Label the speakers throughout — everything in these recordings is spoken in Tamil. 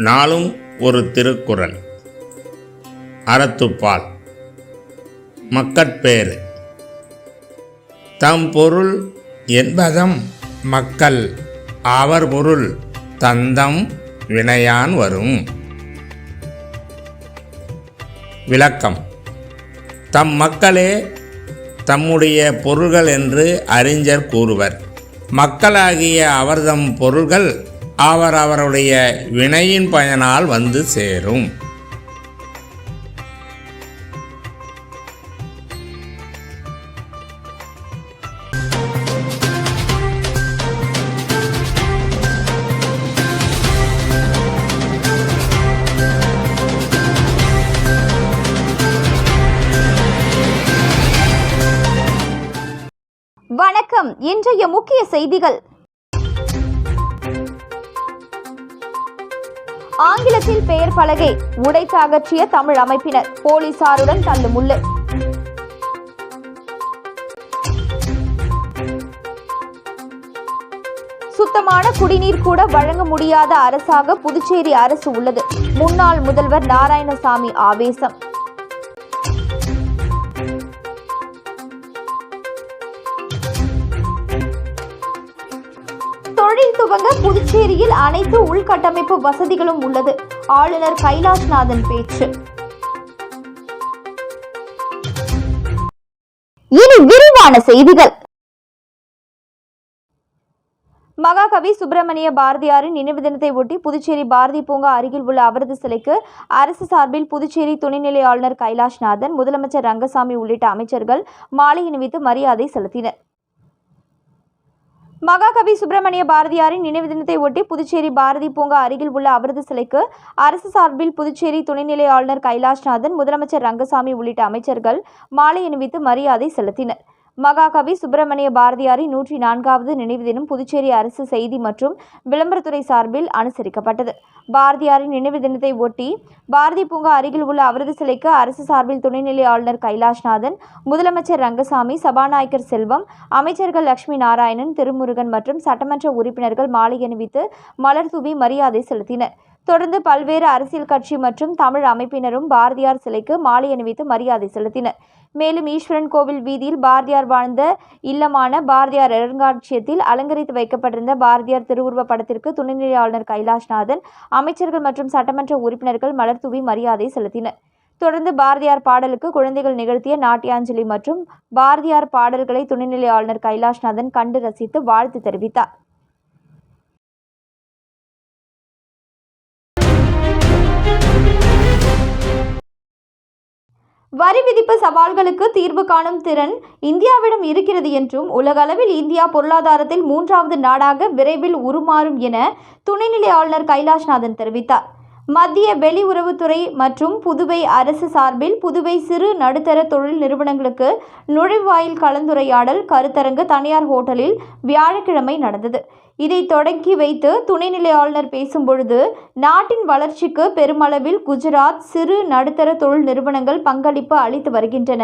Speaker 1: நாளும் ஒரு திருக்குறள். அறத்துப்பால். மக்கட்பேறு. தம் பொருள் என்பதம் மக்கள் அவர் பொருள் தந்தம் வினையான் வரும். விளக்கம். தம் மக்களே தம்முடைய பொருள்கள் என்று அறிஞர் கூறுவர். மக்களாகிய அவர்தம் பொருள்கள் அவர் அவருடைய வினையின் பயனால் வந்து சேரும்.
Speaker 2: வணக்கம். இன்றைய முக்கிய செய்திகள். ஆங்கிலத்தில் பெயர் பலகை உடைத்து அகற்றிய தமிழ் அமைப்பினர். போலீசாருடன் தள்ளுமுள்ளு சுத்தமான குடிநீர் கூட வழங்க முடியாத அரசாக புதுச்சேரி அரசு உள்ளது. முன்னாள் முதல்வர் நாராயணசாமி ஆவேசம். துவங்க புதுச்சேரியில் அனைத்து உள்கட்டமைப்பு வசதிகளும் உள்ளது. ஆளுநர் கைலாஷ்நாதன் பேச்சு. இனி விரிவான செய்திகள். மகாகவி சுப்பிரமணிய பாரதியாரின் நினைவு தினத்தை ஒட்டி புதுச்சேரி பாரதி பூங்கா அருகில் உள்ள அவரது சிலைக்கு அரசு சார்பில் புதுச்சேரி துணைநிலை ஆளுநர் கைலாஷ்நாதன் முதலமைச்சர் ரங்கசாமி உள்ளிட்ட அமைச்சர்கள் மாலை அணிவித்து மரியாதை செலுத்தினர். மகாகவி சுப்பிரமணிய பாரதியாரின் நினைவு தினத்தை ஒட்டி புதுச்சேரி பாரதி பூங்கா அருகில் உள்ள அவரது சிலைக்கு அரசு சார்பில் புதுச்சேரி துணைநிலை ஆளுநர் கைலாஷ்நாதன் முதலமைச்சர் ரங்கசாமி உள்ளிட்ட அமைச்சர்கள் மாலை அணிவித்து மரியாதை செலுத்தினர். மகாகவி சுப்பிரமணிய பாரதியாரின் நூற்றி நான்காவது நினைவு தினம் புதுச்சேரி அரசு செய்தி மற்றும் விளம்பரத்துறை சார்பில் அனுசரிக்கப்பட்டது. பாரதியாரின் நினைவு தினத்தை ஒட்டி பாரதி பூங்கா அருகில் உள்ள அவரது சிலைக்கு அரசு சார்பில் துணைநிலை ஆளுநர் கைலாஷ்நாதன் முதலமைச்சர் ரங்கசாமி சபாநாயகர் செல்வம் அமைச்சர்கள் லட்சுமி நாராயணன் திருமுருகன் மற்றும் சட்டமன்ற உறுப்பினர்கள் மாலை அணிவித்து மலர் தூவி மரியாதை செலுத்தினர். தொடர்ந்து பல்வேறு அரசியல் கட்சி மற்றும் தமிழ் அமைப்பினரும் பாரதியார் சிலைக்கு மாலை அணிவித்து மரியாதை செலுத்தினர். மேலும் ஈஸ்வரன் கோவில் வீதியில் பாரதியார் வாழ்ந்த இல்லமான பாரதியார் அருங்காட்சியத்தில் அலங்கரித்து வைக்கப்பட்டிருந்த பாரதியார் திருவுருவ படத்திற்கு துணைநிலை ஆளுநர் கைலாஷ்நாதன் அமைச்சர்கள் மற்றும் சட்டமன்ற உறுப்பினர்கள் மலர் தூவி மரியாதை செலுத்தினர். தொடர்ந்து பாரதியார் பாடலுக்கு குழந்தைகள் நிகழ்த்திய நாட்டியாஞ்சலி மற்றும் பாரதியார் பாடல்களை துணைநிலை ஆளுநர் கைலாஷ்நாதன் கண்டு ரசித்து வாழ்த்து தெரிவித்தார். வரி விதிப்பு சவால்களுக்கு தீர்வு காணும் திறன் இந்தியாவிடம் இருக்கிறது என்றும் உலகளவில் இந்தியா பொருளாதாரத்தில் மூன்றாவது நாடாக விரைவில் உருமாறும் என துணைநிலை ஆளுநர் கைலாஷ்நாதன் தெரிவித்தார். மத்திய வெளியுறவுத்துறை மற்றும் புதுவை அரசு சார்பில் புதுவை சிறு நடுத்தர தொழில் நிறுவனங்களுக்கு நுழைவாயில் கலந்துரையாடல் கருத்தரங்கு தனியார் ஹோட்டலில் வியாழக்கிழமை நடந்தது. இதை தொடங்கி வைத்து துணைநிலை ஆளுநர் பேசும்பொழுது நாட்டின் வளர்ச்சிக்கு பெருமளவில் குஜராத் சிறு நடுத்தர தொழில் நிறுவனங்கள் பங்களிப்பு அளித்து வருகின்றன.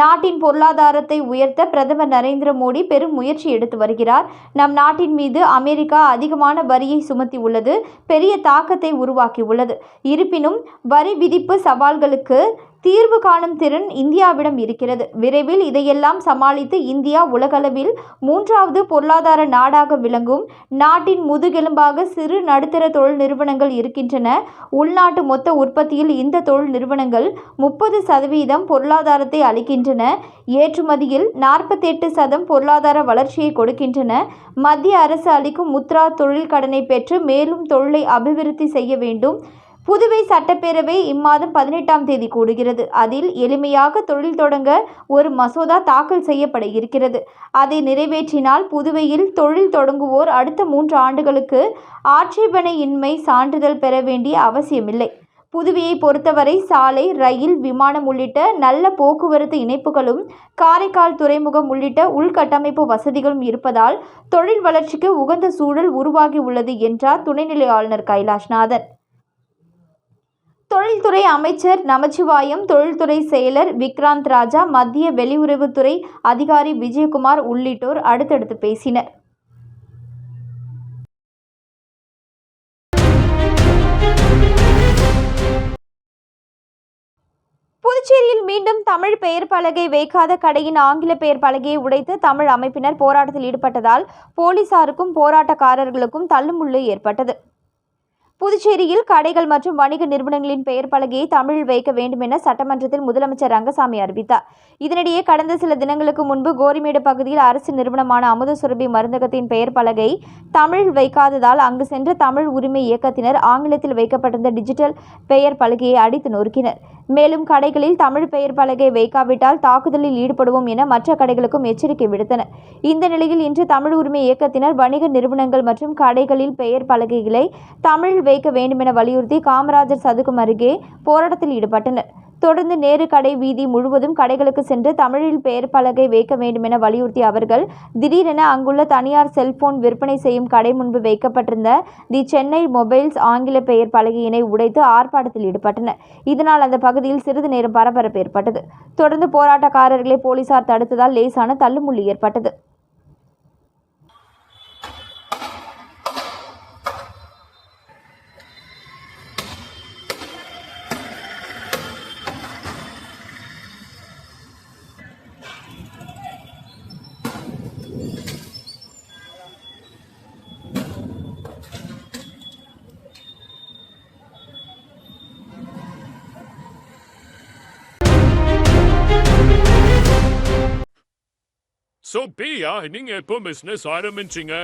Speaker 2: நாட்டின் பொருளாதாரத்தை உயர்த்த பிரதமர் நரேந்திர மோடி பெரும் முயற்சி எடுத்து வருகிறார். நம் நாட்டின் மீது அமெரிக்கா அதிகமான வரியை சுமத்தி உள்ளது பெரிய தாக்கத்தை உருவாக்கியுள்ளது. இருப்பினும் வரி விதிப்பு சவால்களுக்கு தீர்வு காணும் திறன் இந்தியாவிடம் இருக்கிறது. விரைவில் இதையெல்லாம் சமாளித்து இந்தியா உலகளவில் மூன்றாவது பொருளாதார நாடாக விளங்கும். நாட்டின் முதுகெலும்பாக சிறு நடுத்தர தொழில் நிறுவனங்கள் இருக்கின்றன. உள்நாட்டு மொத்த உற்பத்தியில் இந்த தொழில் நிறுவனங்கள் முப்பது சதவீதம் பொருளாதாரத்தை அளிக்கின்றன. ஏற்றுமதியில் நாற்பத்தெட்டு சதம் பொருளாதார வளர்ச்சியை கொடுக்கின்றன. மத்திய அரசு அளிக்கும் முத்ரா தொழில் கடனை பெற்று மேலும் தொழிலை அபிவிருத்தி செய்ய வேண்டும். புதுவை சட்டப்பேரவை இம்மாதம் பதினெட்டாம் தேதி கூடுகிறது. அதில் எளிமையாக தொழில் தொடங்க ஒரு மசோதா தாக்கல் செய்யப்பட இருக்கிறது. அதை நிறைவேற்றினால் புதுவையில் தொழில் தொடங்குவோர் அடுத்த மூன்று ஆண்டுகளுக்கு ஆட்சேபனையின்மை சான்றிதழ் பெற வேண்டிய அவசியமில்லை. புதுவையை பொறுத்தவரை சாலை ரயில் விமானம் உள்ளிட்ட நல்ல போக்குவரத்து இணைப்புகளும் காரைக்கால் துறைமுகம் உள்ளிட்ட உள்கட்டமைப்பு வசதிகளும் இருப்பதால் தொழில் வளர்ச்சிக்கு உகந்த சூழல் உருவாகி உள்ளது என்றார் துணைநிலை ஆளுநர் கைலாஷ்நாதன். தொழில்துறை அமைச்சர் நமச்சிவாயம் தொழில்துறை செயலர் விக்ராந்த் ராஜா மத்திய வெளியுறவுத்துறை அதிகாரி விஜயகுமார் உள்ளிட்டோர் அடுத்தடுத்து பேசினர். புதுச்சேரியில் மீண்டும் தமிழ் பெயர் பலகை வைக்காத கடையின் ஆங்கில பெயர் பலகையை உடைத்து தமிழ் அமைப்பினர் போராட்டத்தில் ஈடுபட்டதால் போலீசாருக்கும் போராட்டக்காரர்களுக்கும் தள்ளுமுள்ளு ஏற்பட்டது. புதுச்சேரியில் கடைகள் மற்றும் வணிக நிறுவனங்களின் பெயர் பலகையை தமிழில் வைக்க வேண்டும் என சட்டமன்றத்தில் முதலமைச்சர் ரங்கசாமி அறிவித்தார். இதனிடையே கடந்த சில தினங்களுக்கு முன்பு கோரிமேடு பகுதியில் அரசு நிறுவனமான அமுதசுரபி மருந்தகத்தின் பெயர் பலகை தமிழில் வைக்காததால் அங்கு சென்ற தமிழ் உரிமை இயக்கத்தினர் ஆங்கிலத்தில் வைக்கப்பட்டிருந்த டிஜிட்டல் பெயர் பலகையை அடித்து நொறுக்கினர். மேலும் கடைகளில் தமிழ் பெயர் பலகை வைக்காவிட்டால் தாக்குதலில் ஈடுபடுவோம் என மற்ற கடைகளுக்கும் எச்சரிக்கை விடுத்தனர். இந்த நிலையில் இன்று தமிழ் உரிமை இயக்கத்தினர் வணிக நிறுவனங்கள் மற்றும் கடைகளில் பெயர் பலகைகளை தமிழில் வைக்க வேண்டுமென வலியுறுத்தி காமராஜர் சதுக்கம் அருகே போராட்டத்தில் ஈடுபட்டனர். தொடர்ந்து நேரு கடை வீதி முழுவதும் கடைகளுக்கு சென்று தமிழில் பெயர் பலகை வைக்க வேண்டுமென வலியுறுத்திய அவர்கள் திடீரென அங்குள்ள தனியார் செல்போன் விற்பனை செய்யும் கடை முன்பு வைக்கப்பட்டிருந்த தி சென்னை மொபைல்ஸ் ஆங்கில பெயர் பலகையினை உடைத்து ஆர்ப்பாட்டத்தில் ஈடுபட்டனர். இதனால் அந்த பகுதியில் சிறிது நேரம் பரபரப்பு ஏற்பட்டது. தொடர்ந்து போராட்டக்காரர்களை போலீசார் தடுத்ததால் லேசான தள்ளுமுள்ளு ஏற்பட்டது.
Speaker 3: பிரியா நீங்க எப்போ பிசினஸ் ஆரம்பிச்சீங்க?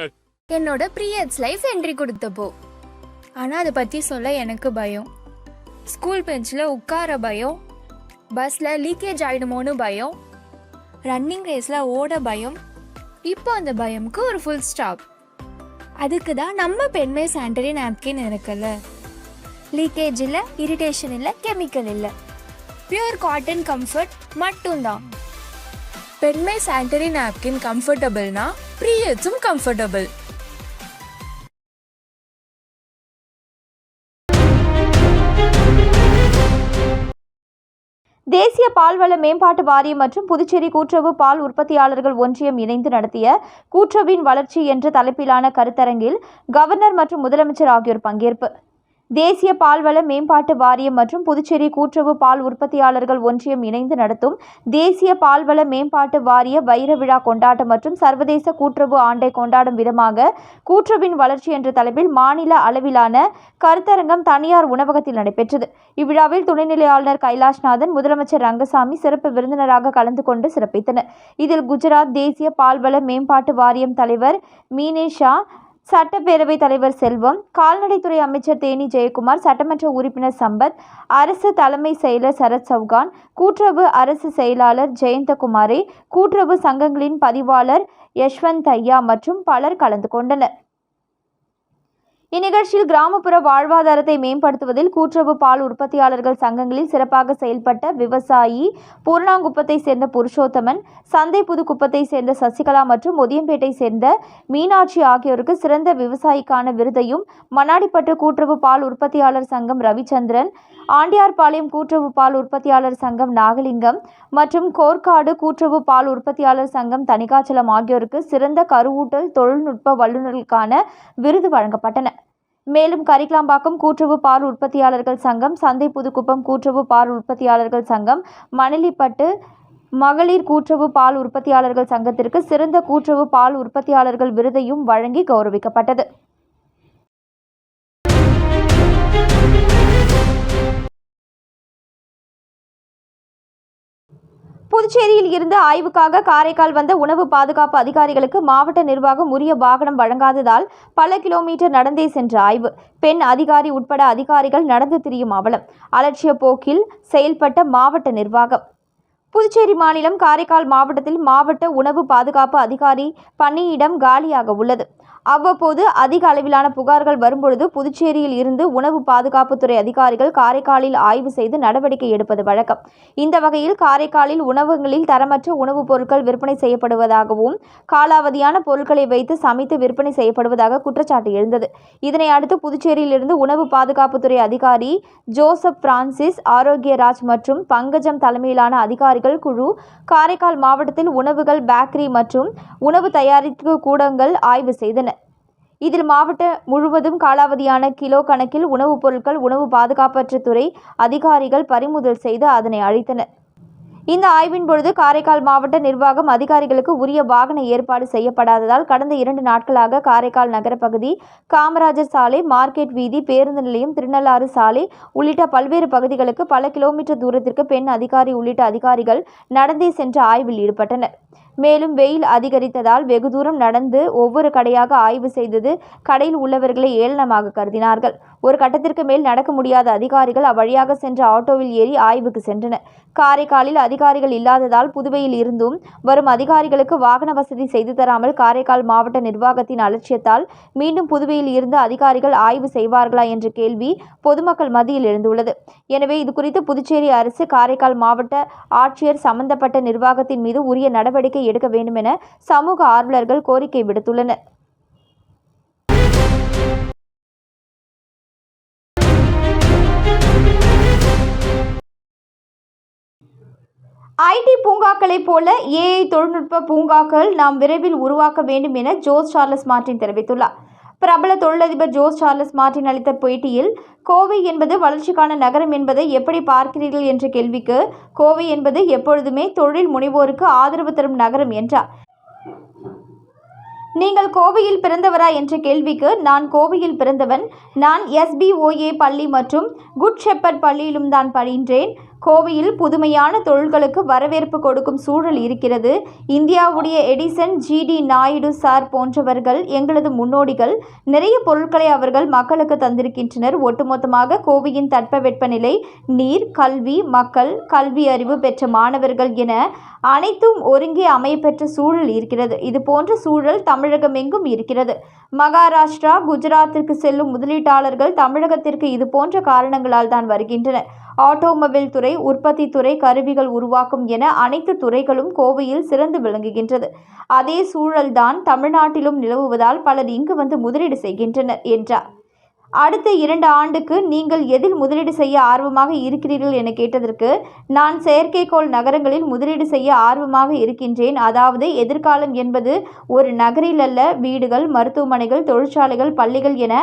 Speaker 4: என்னோட ப்ரீயட்ஸ் லைஃப் என்ட்ரி கொடுத்தப்போ. ஆனால் அதை பற்றி சொல்ல எனக்கு பயம். ஸ்கூல் பெஞ்சில் உட்கார பயம். பஸ்ஸில் லீக்கேஜ் ஆகிடுமோன்னு பயம். ரன்னிங் ரேஸில் ஓட பயம். இப்போ அந்த பயமுக்கு ஒரு ஃபுல் ஸ்டாப் அதுக்கு தான் நம்ம பெண்மை சாண்டரி நாப்கின் இருக்குல்ல. லீக்கேஜ் இல்லை இரிட்டேஷன் இல்லை கெமிக்கல் இல்லை. பியூர் காட்டன் கம்ஃபர்ட் மட்டும்தான். பெண்மை சானிட்டரி நாப்கின் கம்ஃபர்டபுள்னா ப்ரீயட்ஸும் கம்ஃபர்டபுள்
Speaker 2: தேசிய பால்வள மேம்பாட்டு வாரியம் மற்றும் புதுச்சேரி கூட்டுறவு பால் உற்பத்தியாளர்கள் ஒன்றியம் இணைந்து நடத்திய கூட்டுறவின் வளர்ச்சி என்ற தலைப்பிலான கருத்தரங்கில் கவர்னர் மற்றும் முதலமைச்சர் ஆகியோர் பங்கேற்பு. தேசிய பால்வள மேம்பாட்டு வாரியம் மற்றும் புதுச்சேரி கூட்டுறவு பால் உற்பத்தியாளர்கள் ஒன்றியம் இணைந்து நடத்தும் தேசிய பால்வள மேம்பாட்டு வாரிய வைர விழா கொண்டாட்டம் மற்றும் சர்வதேச கூட்டுறவு ஆண்டை கொண்டாடும் விதமாக கூட்டுறவின் வளர்ச்சி என்ற தலைப்பில் மாநில அளவிலான கருத்தரங்கம் தனியார் உணவகத்தில் நடைபெற்றது. இவ்விழாவில் துணைநிலை ஆளுநர் கைலாஷ்நாதன் முதலமைச்சர் ரங்கசாமி சிறப்பு விருந்தினராக கலந்து கொண்டு சிறப்பித்தனர். இதில் குஜராத் தேசிய பால்வள மேம்பாட்டு வாரியம் தலைவர் மீனேஷா சட்டப்பேரவைத் தலைவர் செல்வம் கால்நடைத்துறை அமைச்சர் தேனி ஜெயக்குமார் சட்டமன்ற உறுப்பினர் சம்பத் அரசு தலைமை செயலர் சரத் சௌகான் கூட்டுறவு அரசு செயலாளர் ஜெயந்தகுமாரி கூட்டுறவு சங்கங்களின் பதிவாளர் யஷ்வந்த் ஐயா மற்றும் பலர் கலந்து கொண்டனர். இந்நிகழ்ச்சியில் கிராமப்புற வாழ்வாதாரத்தை மேம்படுத்துவதில் கூட்டுறவு பால் உற்பத்தியாளர்கள் சங்கங்களில் சிறப்பாக செயல்பட்ட விவசாயி பூர்ணாங்குப்பத்தை சேர்ந்த புருஷோத்தமன் சந்தை புதுக்குப்பத்தை சேர்ந்த சசிகலா மற்றும் ஒதியம்பேட்டை சேர்ந்த மீனாட்சி ஆகியோருக்கு சிறந்த விவசாயிக்கான விருதையும் மண்ணாடிப்பட்டு கூட்டுறவு பால் உற்பத்தியாளர் சங்கம் ரவிச்சந்திரன் ஆண்டியார்பாளையம் கூட்டுறவு பால் உற்பத்தியாளர் சங்கம் நாகலிங்கம் மற்றும் கோர்க்காடு கூட்டுறவு பால் உற்பத்தியாளர் சங்கம் தணிகாச்சலம் ஆகியோருக்கு சிறந்த கருவூட்டல் தொழில்நுட்ப வல்லுநர்களுக்கான விருது வழங்கப்பட்டன. மேலும் கரிக்கலாம்பாக்கம் கூட்டுறவு பால் உற்பத்தியாளர்கள் சங்கம் சந்தை புதுக்குப்பம் கூட்டுறவு பால் உற்பத்தியாளர்கள் சங்கம் மணலிப்பட்டு மகளிர் கூட்டுறவு பால் உற்பத்தியாளர்கள் சங்கத்திற்கு சிறந்த கூட்டுறவு பால் உற்பத்தியாளர்கள் விருதையும் வழங்கி கௌரவிக்கப்பட்டது. புதுச்சேரியில் இருந்து ஆய்வுக்காக காரைக்கால் வந்த உணவு பாதுகாப்பு அதிகாரிகளுக்கு மாவட்ட நிர்வாகம் உரிய வாகனம் வழங்காததால் பல கிலோமீட்டர் நடந்தே சென்ற ஆய்வு. பெண் அதிகாரி உட்பட அதிகாரிகள் நடந்து திரியும் அவலம். அலட்சிய போக்கில் செயல்பட்ட மாவட்ட நிர்வாகம். புதுச்சேரி மாநிலம் காரைக்கால் மாவட்டத்தில் மாவட்ட உணவு பாதுகாப்பு அதிகாரி பணியிடம் காலியாக உள்ளது. அவ்வப்போது அதிக அளவிலான புகார்கள் வரும்பொழுது புதுச்சேரியில் இருந்து உணவு பாதுகாப்புத்துறை அதிகாரிகள் காரைக்காலில் ஆய்வு செய்து நடவடிக்கை எடுப்பது வழக்கம். இந்த வகையில் காரைக்காலில் உணவகங்களில் தரமற்ற உணவுப் பொருட்கள் விற்பனை செய்யப்படுவதாகவும் காலாவதியான பொருட்களை வைத்து சமைத்து விற்பனை செய்யப்படுவதாக குற்றச்சாட்டு எழுந்தது. இதனை அடுத்து புதுச்சேரியிலிருந்து உணவு பாதுகாப்புத்துறை அதிகாரி ஜோசப் பிரான்சிஸ் ஆரோக்கியராஜ் மற்றும் பங்கஜம் தலைமையிலான அதிகாரிகள் குழு காரைக்கால் மாவட்டத்தில் உணவுகள் பேக்கரி மற்றும் உணவு தயாரிப்பு கூடங்கள் ஆய்வு செய்தனர் இதில் மாவட்டம் முழுவதும் காலாவதியான கிலோ கணக்கில் உணவுப் பொருட்கள் உணவு பாதுகாப்பற்ற துறை அதிகாரிகள் பறிமுதல் செய்து அதனை அழித்தனர் இந்த ஆய்வின் பொழுது காரைக்கால் மாவட்ட நிர்வாகம் அதிகாரிகளுக்கு உரிய வாகன ஏற்பாடு செய்யப்படாததால் கடந்த இரண்டு நாட்களாக காரைக்கால் நகரப்பகுதி காமராஜர் சாலை மார்க்கெட் வீதி பேருந்து நிலையம் திருநள்ளாறு சாலை உள்ளிட்ட பல்வேறு பகுதிகளுக்கு பல கிலோமீட்டர் தூரத்திற்கு பெண் அதிகாரி உள்ளிட்ட அதிகாரிகள் நடந்தே சென்று ஆய்வில் ஈடுபட்டனர். மேலும் வெயில் அதிகரித்ததால் வெகு தூரம் நடந்து ஒவ்வொரு கடையாக ஆய்வு செய்தது கடையில் உள்ளவர்களை ஏளனமாக கருதினார்கள். ஒரு கட்டத்திற்கு மேல் நடக்க முடியாத அதிகாரிகள் அவ்வழியாக சென்ற ஆட்டோவில் ஏறி ஆய்வுக்கு சென்றனர். காரைக்காலில் அதிகாரிகள் இல்லாததால் புதுவையில் இருந்தும் வரும் அதிகாரிகளுக்கு வாகன வசதி செய்து தராமல் காரைக்கால் மாவட்ட நிர்வாகத்தின் அலட்சியத்தால் மீண்டும் புதுவையில் இருந்து அதிகாரிகள் ஆய்வு செய்வார்களா என்ற கேள்வி பொதுமக்கள் மத்தியில் எழுந்துள்ளது. எனவே இது குறித்து புதுச்சேரி அரசு காரைக்கால் மாவட்ட ஆட்சியர் சம்பந்தப்பட்ட நிர்வாகத்தின் மீது உரிய நடவடிக்கை எடுக்க வேண்டும் என சமூக ஆர்வலர்கள் கோரிக்கை விடுத்துள்ளனர். ஐடி பூங்காக்களைப் போல ஏஐ தொழில்நுட்ப பூங்காக்கள் நாம் விரைவில் உருவாக்க வேண்டும் என ஜோஸ் சார்லஸ் மார்டின் தெரிவித்துள்ளார். பிரபல தொழிலதிபர் ஜோஸ் சார்லஸ் மார்டின் அளித்த பேட்டியில் கோவை என்பது வளர்ச்சிக்கான நகரம் என்பதை எப்படி பார்க்கிறீர்கள் என்ற கேள்விக்கு கோவை என்பது எப்பொழுதுமே தொழில் முனைவோருக்கு ஆதரவு தரும் நகரம் என்றார். நீங்கள் கோவையில் பிறந்தவரா என்ற கேள்விக்கு நான் கோவையில் பிறந்தவன் நான் எஸ்பிஓஏ பள்ளி மற்றும் குட் ஷெப்பர்ட் பள்ளியிலும் தான் பயின்றேன் கோவையில் புதுமையான தொழில்களுக்கு வரவேற்பு கொடுக்கும் சூழல் இருக்கிறது. இந்தியாவுடைய எடிசன் ஜிடி நாயுடு சார் போன்றவர்கள் எங்களது முன்னோடிகள் நிறைய பொருட்களை அவர்கள் மக்களுக்கு தந்திருக்கின்றனர். ஒட்டுமொத்தமாக கோவையின் தட்பவெப்பநிலை நீர் கல்வி மக்கள் கல்வி அறிவு பெற்ற மாணவர்கள் என அனைத்தும் ஒருங்கே அமையப்பெற்ற சூழல் இருக்கிறது. இது போன்ற சூழல் தமிழகம் எங்கும் இருக்கிறது. மகாராஷ்டிரா குஜராத்திற்கு செல்லும் முதலீட்டாளர்கள் தமிழகத்திற்கு இது போன்ற காரணங்களால் தான் வருகின்றனர். ஆட்டோமொபைல் துறை உற்பத்தி துறை கருவிகள் உருவாக்கும் என அனைத்து துறைகளும் கோவையில் சிறந்து விளங்குகின்றது. அதே சூழல்தான் தமிழ்நாட்டிலும் நிலவுவதால் பலர் இங்கு வந்து முதலீடு செய்கின்றனர் என்றார். அடுத்த இரண்டு ஆண்டுக்கு நீங்கள் எதில் முதலீடு செய்ய ஆர்வமாக இருக்கிறீர்கள் என கேட்டதற்கு நான் செயற்கைக்கோள் நகரங்களில் முதலீடு செய்ய ஆர்வமாக இருக்கின்றேன். அதாவது எதிர்காலம் என்பது ஒரு நகரில் அல்ல வீடுகள் மருத்துவமனைகள் தொழிற்சாலைகள் பள்ளிகள் என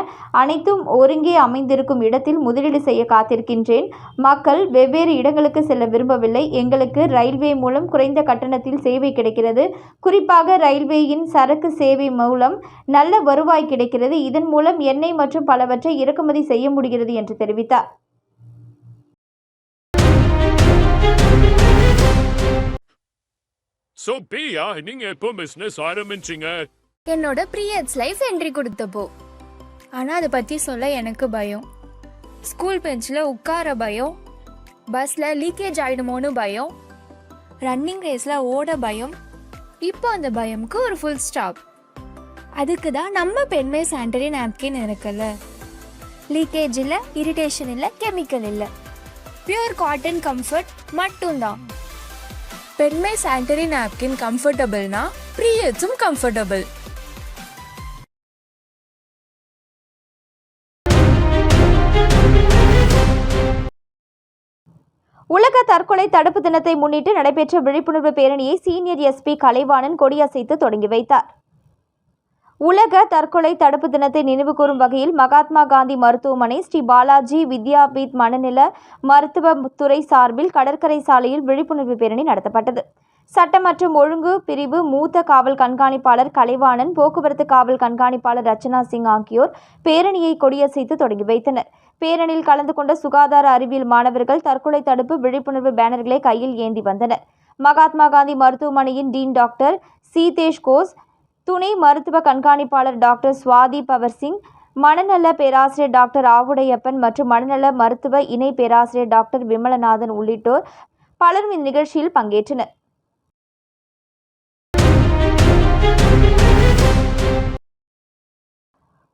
Speaker 2: அனைத்தும் ஒருங்கே அமைந்திருக்கும் இடத்தில் முதலீடு செய்ய காத்திருக்கின்றேன். மக்கள் வெவ்வேறு இடங்களுக்கு செல்ல விரும்பவில்லை. எங்களுக்கு ரயில்வே மூலம் குறைந்த கட்டணத்தில் சேவை கிடைக்கிறது. குறிப்பாக ரயில்வேயின் சரக்கு சேவை மூலம் நல்ல வருவாய் கிடைக்கிறது. இதன் மூலம் எண்ணெய் மற்றும் பலவற்றை இறக்குமதி செய்ய முடிகிறது என்று தெரிவித்தார்.
Speaker 3: So, பிரியா நீங்க எப்போ பிசினஸ் ஆரம்பிச்சீங்க?
Speaker 4: என்னோட ப்ரீயட்ஸ் லைஃப் என்ட்ரி கொடுத்தப்போ. ஆனால் அதை பற்றி சொல்ல எனக்கு பயம். ஸ்கூல் பெஞ்சில் உட்கார பயம். பஸ்ஸில் லீக்கேஜ் ஆகிடுமோன்னு பயம். ரன்னிங் ரேஸில் ஓட பயம். இப்போ அந்த பயமுக்கு ஒரு ஃபுல் ஸ்டாப் அதுக்கு தான் நம்ம பெண்மை சானிடரி நாப்கின் இருக்குல்ல லீக்கேஜ் இல்லை இரிட்டேஷன் இல்லை கெமிக்கல் இல்லை. பியூர் காட்டன் கம்ஃபர்ட் மட்டும்தான். பெண்மை சானிட்டரி நாப்கின் கம்ஃபர்டபுள்னா ப்ரீயட்ஸும் கம்ஃபர்டபுள்
Speaker 2: உலக தற்கொலை தடுப்பு தினத்தை முன்னிட்டு நடைபெற்ற விழிப்புணர்வு பேரணியை சீனியர் எஸ்பி கலைவாணன் கொடியசைத்து தொடங்கி வைத்தார். உலக தற்கொலை தடுப்பு தினத்தை நினைவுகூரும் வகையில் மகாத்மா காந்தி மருத்துவமனை ஸ்ரீ பாலாஜி வித்யாபீத் மனநல மருத்துவத்துறை சார்பில் கடற்கரை சாலையில் விழிப்புணர்வு பேரணி நடத்தப்பட்டது. சட்டம் மற்றும் ஒழுங்கு பிரிவு மூத்த காவல் கண்காணிப்பாளர் கலைவாணன் போக்குவரத்து காவல் கண்காணிப்பாளர் ரச்சனா சிங் ஆகியோர் பேரணியை கொடியசைத்து தொடங்கி வைத்தனர். பேரணியில் கலந்து கொண்ட சுகாதார அறிவியல் மாணவர்கள் தற்கொலை தடுப்பு விழிப்புணர்வு பேனர்களை கையில் ஏந்தி வந்தனர். மகாத்மா காந்தி மருத்துவமனையின் டீன் டாக்டர் சீதேஷ் கோஸ் துணை மருத்துவ கண்காணிப்பாளர் டாக்டர் சுவாதி பவர் சிங் மனநல பேராசிரியர் டாக்டர் ஆவுடையப்பன் மற்றும் மனநல மருத்துவ இணை பேராசிரியர் டாக்டர் விமலநாதன் உள்ளிட்டோர் பலரும் இந்நிகழ்ச்சியில் பங்கேற்றனர்.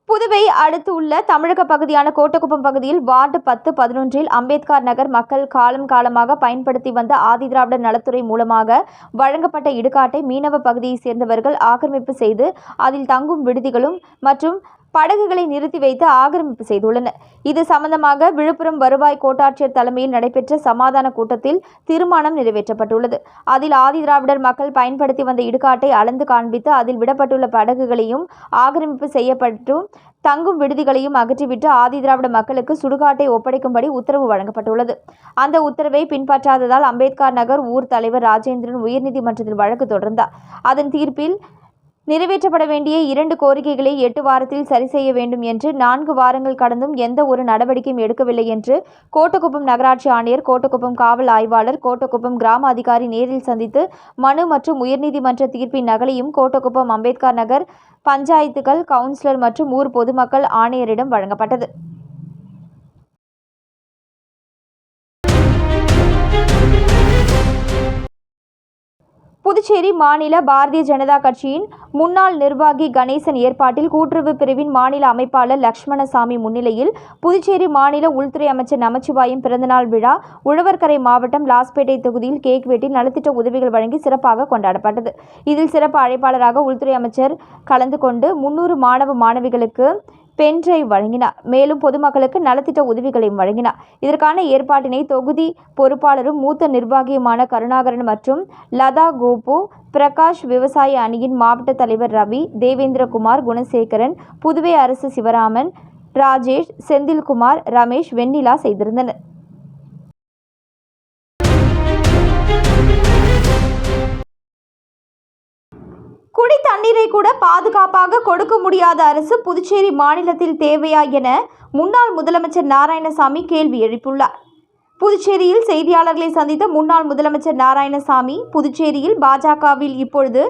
Speaker 2: புதுவை அடுத்து உள்ள தமிழக பகுதியான கோட்டக்குப்பம் பகுதியில் வார்டு பத்து பதினொன்றில் அம்பேத்கர் நகர் மக்கள் காலம் காலமாக பயன்படுத்தி வந்த ஆதிதிராவிடர் நலத்துறை மூலமாக வழங்கப்பட்ட இடுகாட்டை மீனவ பகுதியைச் சேர்ந்தவர்கள் ஆக்கிரமிப்பு செய்து அதில் தங்கும் விடுதிகளும் மற்றும் படகுகளை நிறுத்தி வைத்து ஆக்கிரமிப்பு செய்துள்ளனர். இது சம்பந்தமாக விழுப்புரம் வருவாய் கோட்டாட்சியர் தலைமையில் நடைபெற்ற சமாதான கூட்டத்தில் தீர்மானம் நிறைவேற்றப்பட்டுள்ளது. அதில் ஆதிதிராவிடர் மக்கள் பயன்படுத்தி வந்த இடுகாட்டை அளந்து காண்பித்து அதில் விடப்பட்டுள்ள படகுகளையும் ஆக்கிரமிப்பு செய்யப்பட்டும் தங்கும் விடுதிகளையும் அகற்றிவிட்டு ஆதிதிராவிட மக்களுக்கு சுடுகாட்டை ஒப்படைக்கும்படி உத்தரவு வழங்கப்பட்டுள்ளது. அந்த உத்தரவை பின்பற்றாததால் அம்பேத்கர் நகர் ஊர் தலைவர் ராஜேந்திரன் உயர்நீதிமன்றத்தில் வழக்கு தொடர்ந்தார். அதன் தீர்ப்பில் நிறைவேற்றப்பட வேண்டிய இரண்டு கோரிக்கைகளை எட்டு வாரத்தில் சரி செய்ய வேண்டும் என்று நான்கு வாரங்கள் கடந்தும் எந்த ஒரு நடவடிக்கையும் எடுக்கவில்லை என்று கோட்டக்குப்பம் நகராட்சி ஆணையர் கோட்டக்குப்பம் காவல் ஆய்வாளர் கோட்டக்குப்பம் கிராம அதிகாரி நேரில் சந்தித்து மனு மற்றும் உயர்நீதிமன்ற தீர்ப்பின் நகலையும் கோட்டக்குப்பம் அம்பேத்கர் நகர் பஞ்சாயத்துகள் கவுன்சிலர் மற்றும் ஊர் பொதுமக்கள் ஆணையரிடம் வழங்கப்பட்டது. புதுச்சேரி மாநில பாரதிய ஜனதா கட்சியின் முன்னாள் நிர்வாகி கணேசன் ஏற்பாட்டில் கூட்டுறவு பிரிவின் மாநில அமைப்பாளர் லக்ஷ்மணசாமி முன்னிலையில் புதுச்சேரி மாநில உள்துறை அமைச்சர் நமச்சிவாயம் பிறந்தநாள் விழா உழவர்கரை மாவட்டம் லாஸ்பேட்டை தொகுதியில் கேக் வெட்டி நலத்திட்ட உதவிகள் வழங்கி சிறப்பாக கொண்டாடப்பட்டது. இதில் சிறப்பு அழைப்பாளராக உள்துறை அமைச்சர் கலந்து கொண்டு முன்னூறு மாணவ மாணவிகளுக்கு பென் டிரைவ் வழங்கினார். மேலும் பொதுமக்களுக்கு நலத்திட்ட உதவிகளையும் வழங்கினார். இதற்கான ஏற்பாட்டினை தொகுதி பொறுப்பாளரும் மூத்த நிர்வாகியுமான கருணாகரன் மற்றும் லதா கோபு பிரகாஷ் விவசாய அணியின் மாவட்ட தலைவர் ரவி தேவேந்திரகுமார் குணசேகரன் புதுவை அரசு சிவராமன் ராஜேஷ் செந்தில்குமார் ரமேஷ் வெண்ணிலா செய்திருந்தனர். குடி தண்ணீரை கூட பாதுகாப்பாக கொடுக்க முடியாத அரசு புதுச்சேரி மாநிலத்தில் தேவையா என முன்னாள் முதலமைச்சர் நாராயணசாமி கேள்வி எழுப்பியுள்ளார். புதுச்சேரியில் செய்தியாளர்களை சந்தித்த முன்னாள் முதலமைச்சர் நாராயணசாமி புதுச்சேரியில் பாஜகவில் இப்பொழுது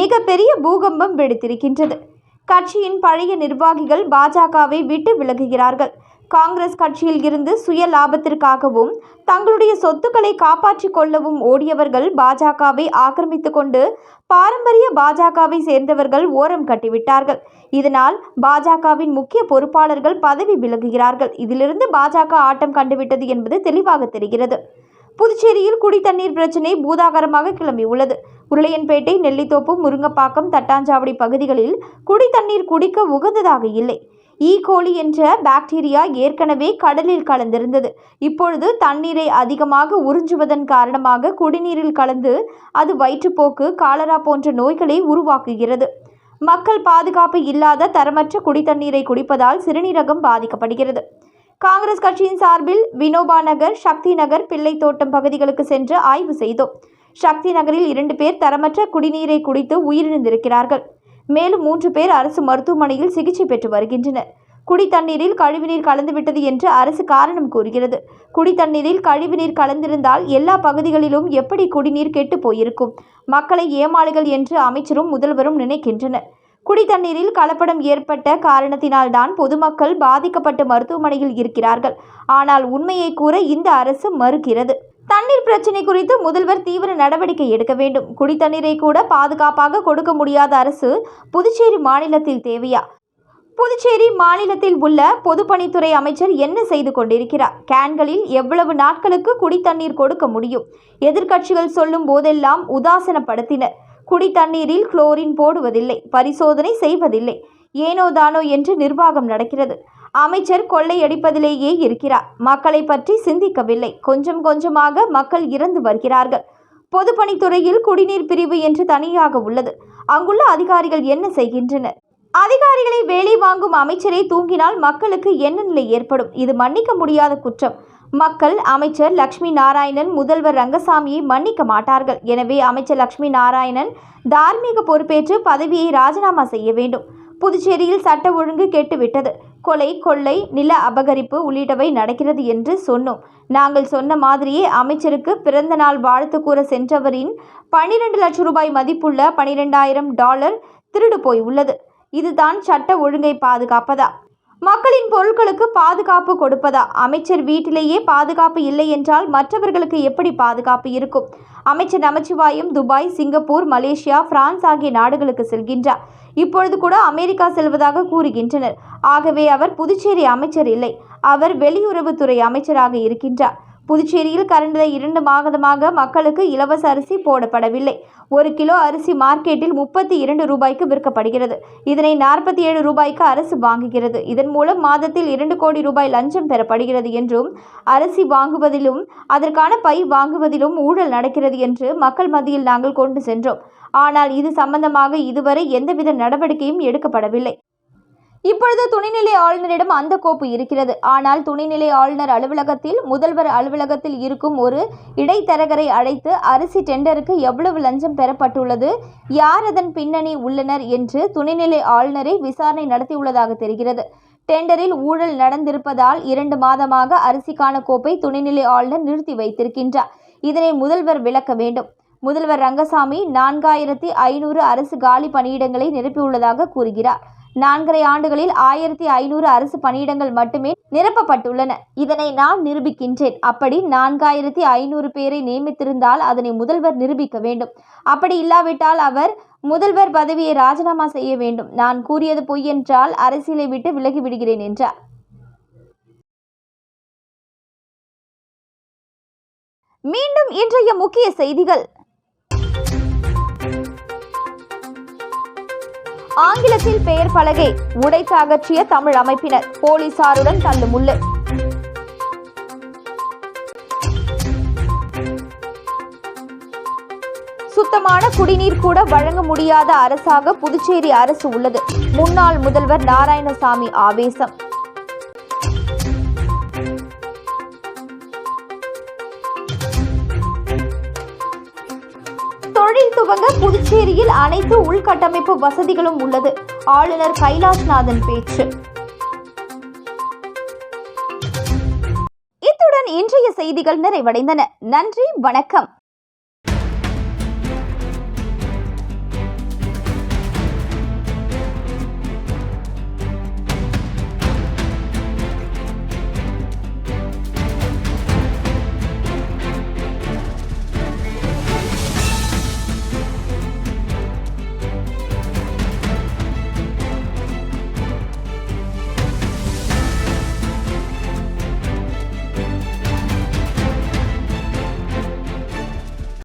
Speaker 2: மிகப்பெரிய பூகம்பம் வெடித்திருக்கின்றது. கட்சியின் பழைய நிர்வாகிகள் பாஜகவை விட்டு விலகுகிறார்கள். காங்கிரஸ் கட்சியில் இருந்து சுய லாபத்திற்காகவும் தங்களுடைய சொத்துக்களை காப்பாற்றிக் கொள்ளவும் ஓடியவர்கள் பாஜகவை ஆக்கிரமித்து கொண்டு பாரம்பரிய பாஜகவை சேர்ந்தவர்கள் ஓரம் கட்டிவிட்டார்கள். இதனால் பாஜகவின் முக்கிய பொறுப்பாளர்கள் பதவி விலகுகிறார்கள். இதிலிருந்து பாஜக ஆட்டம் கண்டுவிட்டது என்பது தெளிவாக தெரிகிறது. புதுச்சேரியில் குடித்தண்ணீர் பிரச்சினை பூதாகரமாக கிளம்பியுள்ளது. உருளையன்பேட்டை நெல்லித்தோப்பு முருங்கப்பாக்கம் தட்டாஞ்சாவடி பகுதிகளில் குடித்தண்ணீர் குடிக்க உகந்ததாக இல்லை. E. ஈகோலி என்ற பாக்டீரியா ஏற்கனவே கடலில் கலந்திருந்தது. இப்பொழுது தண்ணீரை அதிகமாக உறிஞ்சுவதன் காரணமாக குடிநீரில் கலந்து அது வயிற்றுப்போக்கு காலரா போன்ற நோய்களை உருவாக்குகிறது. மக்கள் பாதுகாப்பு இல்லாத தரமற்ற குடித்தண்ணீரை குடிப்பதால் சிறுநீரகம் பாதிக்கப்படுகிறது. காங்கிரஸ் கட்சியின் சார்பில் வினோபா நகர் சக்தி நகர் பிள்ளைத்தோட்டம் பகுதிகளுக்கு சென்று ஆய்வு செய்தோம். சக்தி நகரில் இரண்டு பேர் தரமற்ற குடிநீரை குடித்து உயிரிழந்திருக்கிறார்கள். மேலும் மூன்று பேர் அரசு மருத்துவமனையில் சிகிச்சை பெற்று வருகின்றனர். குடித்தண்ணீரில் கழிவுநீர் கலந்துவிட்டது என்று அரசு காரணம் கூறுகிறது. குடித்தண்ணீரில் கழிவுநீர் கலந்திருந்தால் எல்லா பகுதிகளிலும் எப்படி குடிநீர் கெட்டு போயிருக்கும்? மக்களை ஏமாளிகள் என்று அமைச்சரும் முதல்வரும் நினைக்கின்றனர். குடித்தண்ணீரில் கலப்படம் ஏற்பட்ட காரணத்தினால்தான் பொதுமக்கள் பாதிக்கப்பட்டு மருத்துவமனையில் இருக்கிறார்கள். ஆனால் உண்மையை கூற இந்த அரசு மறுக்கிறது. தண்ணீர் பிரச்சினை குறித்து முதல்வர் தீவிர நடவடிக்கை எடுக்க வேண்டும். குடித்தண்ணீரை கூட பாதுகாப்பாக கொடுக்க முடியாத அரசு புதுச்சேரி மாநிலத்தில் தேவையா? புதுச்சேரி மாநிலத்தில் உள்ள பொதுப்பணித்துறை அமைச்சர் என்ன செய்து கொண்டிருக்கிறார்? கேன்களில் எவ்வளவு நாட்களுக்கு குடித்தண்ணீர் கொடுக்க முடியும்? எதிர்க்கட்சிகள் சொல்லும் போதெல்லாம் உதாசனப்படுத்தினர். குடித்தண்ணீரில் குளோரின் போடுவதில்லை பரிசோதனை செய்வதில்லை. ஏனோ தானோ என்று நிர்வாகம் நடக்கிறது. அமைச்சர் கொள்ளையடிப்பதிலேயே இருக்கிறார். மக்களை பற்றி சிந்திக்கவில்லை. கொஞ்சம் கொஞ்சமாக மக்கள் இறந்து வருகிறார்கள். பொதுப்பணித்துறையில் குடிநீர் பிரிவு என்று தனியாக உள்ளது. அங்குள்ள அதிகாரிகள் என்ன செய்கின்றனர்? அதிகாரிகளை வேலை வாங்கும் அமைச்சரை தூங்கினால் மக்களுக்கு என்ன நிலை ஏற்படும்? இது மன்னிக்க முடியாத குற்றம். மக்கள் அமைச்சர் லக்ஷ்மி நாராயணன் முதல்வர் ரங்கசாமியை மன்னிக்க மாட்டார்கள். எனவே அமைச்சர் லக்ஷ்மி நாராயணன் தார்மீக பொறுப்பேற்று பதவியை ராஜினாமா செய்ய வேண்டும். புதுச்சேரியில் சட்ட ஒழுங்கு கெட்டுவிட்டது. கொலை கொள்ளை நில அபகரிப்பு உள்ளிட்டவை நடக்கிறது என்று சொன்னோம். நாங்கள் சொன்ன மாதிரியே அமைச்சருக்கு பிறந்த நாள் வாழ்த்து கூற சென்றவரின் பனிரெண்டு லட்சம் ரூபாய் மதிப்புள்ள பனிரெண்டாயிரம் டாலர் திருடு போய் உள்ளது. இதுதான் சட்ட ஒழுங்கை பாதுகாப்பதா? மக்களின் பொருட்களுக்கு பாதுகாப்பு கொடுப்பதா? அமைச்சர் வீட்டிலேயே பாதுகாப்பு இல்லை என்றால் மற்றவர்களுக்கு எப்படி பாதுகாப்பு இருக்கும்? அமைச்சர் Namachivayam Dubai Singapore Malaysia France ஆகிய நாடுகளுக்கு செல்கின்றார். இப்பொழுது கூட அமெரிக்கா செல்வதாக கூறுகின்றனர். ஆகவே அவர் புதுச்சேரி அமைச்சர் இல்லை. அவர் வெளியுறவுத்துறை அமைச்சராக இருக்கின்றார். புதுச்சேரியில் கடந்த இரண்டு மாதமாக மக்களுக்கு இலவச அரிசி போடப்படவில்லை. ஒரு கிலோ அரிசி மார்க்கெட்டில் முப்பத்தி இரண்டு ரூபாய்க்கு விற்கப்படுகிறது. இதனை நாற்பத்தி ஏழு ரூபாய்க்கு அரசு வாங்குகிறது. இதன் மூலம் மாதத்தில் இரண்டு கோடி ரூபாய் லஞ்சம் பெறப்படுகிறது என்றும் அரிசி வாங்குவதிலும் அதற்கான பை வாங்குவதிலும் ஊழல் நடக்கிறது என்று மக்கள் மத்தியில் நாங்கள் கொண்டு சென்றோம். ஆனால் இது சம்பந்தமாக இதுவரை எந்தவித நடவடிக்கையும் எடுக்கப்படவில்லை. இப்பொழுது துணைநிலை ஆளுநரிடம் அந்த கோப்பு இருக்கிறது. ஆனால் துணைநிலை ஆளுநர் அலுவலகத்தில் முதல்வர் அலுவலகத்தில் இருக்கும் ஒரு இடைத்தரகரை அழைத்து அரிசி டெண்டருக்கு எவ்வளவு லஞ்சம் பெறப்பட்டுள்ளது யார் அதன் பின்னணி உள்ளனர் என்று துணைநிலை ஆளுநரை விசாரணை நடத்தியுள்ளதாக தெரிகிறது. டெண்டரில் ஊழல் நடந்திருப்பதால் இரண்டு மாதமாக அரிசிக்கான கோப்பை துணைநிலை ஆளுநர் நிறுத்தி வைத்திருக்கின்றார். இதனை முதல்வர் விளக்க வேண்டும். முதல்வர் ரங்கசாமி நான்காயிரத்தி ஐநூறு அரசு காலி பணியிடங்களை நிரப்பியுள்ளதாக கூறுகிறார். நான்கரை ஆண்டுகளில் ஆயிரத்தி ஐநூறு அரசு பணியிடங்கள் மட்டுமே நிரப்பப்பட்டுள்ளன. இதனை நான் நிரூபிக்கின்றேன். அப்படி நான்காயிரத்தி ஐநூறு பேரை நியமித்திருந்தால் அதனை முதல்வர் நிரூபிக்க வேண்டும். அப்படி இல்லாவிட்டால் அவர் முதல்வர் பதவியை ராஜினாமா செய்ய வேண்டும். நான் கூறியது பொய் என்றால் அரசியலை விட்டு விலகி விடுகிறேன் என்றார். மீண்டும் இன்றைய முக்கிய செய்திகள். ஆங்கிலத்தில் பெயர் பலகை உடைத்து அகற்றிய தமிழ் அமைப்பினர். போலீசாருடன் தள்ளு முள்ளு. சுத்தமான குடிநீர் கூட வழங்க முடியாத அரசாக புதுச்சேரி அரசு உள்ளது. முன்னாள் முதல்வர் நாராயணசாமி ஆவேசம். துவங்க புதுச்சேரியில் அனைத்து உள்கட்டமைப்பு வசதிகளும் உள்ளது. ஆளுநர் கைலாஷ்நாதன் பேச்சு. இத்துடன் இன்றைய செய்திகள் நிறைவடைந்தன. நன்றி வணக்கம்.